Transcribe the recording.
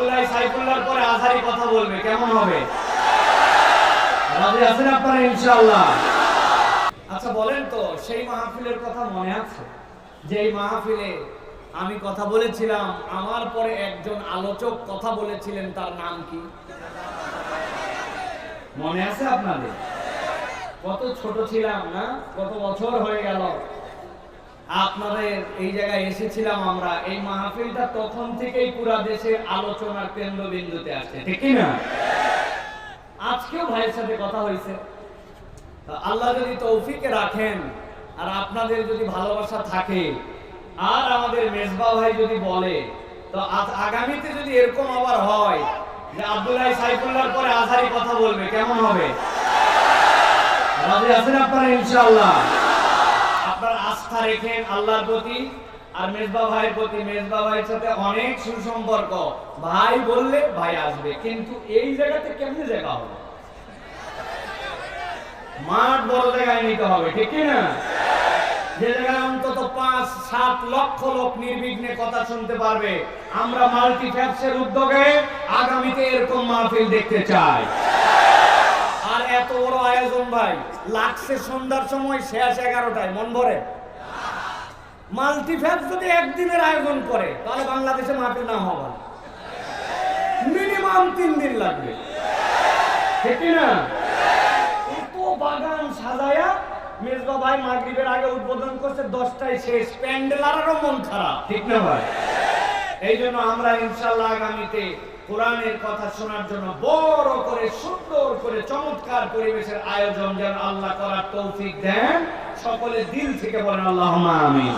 আব্দুল্লাহ সাইফুল্লাহর পরে কথা বলবে, কেমন হবে? রাজি আছেন আপনারা, ইনশাআল্লাহ? আচ্ছা বলেন তো, সেই মাহফিলের কথা মনে আছে? যে এই মাহফিলে আমি কথা বলেছিলাম, আমার পরে একজন আলোচক কথা বলেছিলেন, তার নাম কি? মনে আছে আপনাদের? কত ছোট ছিলাম না, কত বছর হয়ে গেল। আপনাদের এই জায়গায় এসেছিলাম আমরা। এই মাহফিলটা তখন থেকেই পুরা দেশের আলোচনার কেন্দ্রবিন্দুতে আসছে ঠিক না? আজকেও ভাইয়ের সাথে কথা হয়েছে। আল্লাহ যদি তৌফিকে রাখেন, আর আপনাদের যদি ভালোবাসা থাকে, আর আমাদের মেজবা ভাই যদি বলে, তো আগামীতে যদি এরকম আবার হয় যে আব্দুল্লাহ সাইফুল্লাহর পরে আজহারি কথা বলবে, কেমন হবে? রাজি আছেন আপনারা ইনশাআল্লাহ? আস্থা রেখেন আল্লাহর প্রতি আর মেজবা ভাইয়ের প্রতি। মেজবা ভাইয়ের সাথে অনেক সুসম্পর্ক। ভাই বললে ভাই আসবে, কিন্তু এই জায়গাতে কেমনে জায়গা হবে? মাঠ বড় জায়গায় নিতে হবে, ঠিক না? যে জায়গায় অন্তত পাঁচ, সাত লক্ষ লোক নির্বিঘ্নে কথা শুনতে পারবে। আমরা মাল্টি ফ্যাপসের উদ্যোগে আগামীতে এরকম মাহফিল দেখতে চাই। আর এত বড় আয়োজন ভাই, লাগছে সন্ধ্যার সময় শেষ এগারোটায়, মন ভরে। মাল্টিফ্যাক্স যদি একদিনের আয়োজন করে, তাহলে বাংলাদেশে মাহফিল না হওয়া মিনিমাম তিন দিন লাগবে। ঠিক না? এত বাগান সাজায়া মেজবা ভাই মাগরিবের আগে উদ্বোধন করছে, দশটায় শেষ। প্যান্ডেল আরও মন খারাপ। ঠিক না ভাই? এই জন্য আমরা ইনশাল্লাহ আগামীতে কোরআনের কথা শোনার জন্য বড় করে, সুন্দর করে, চমৎকার পরিবেশের আয়োজন যেন আল্লাহ করার তৌফিক দেন। সকলে দিল থেকে বলেন আল্লাহ আমিন।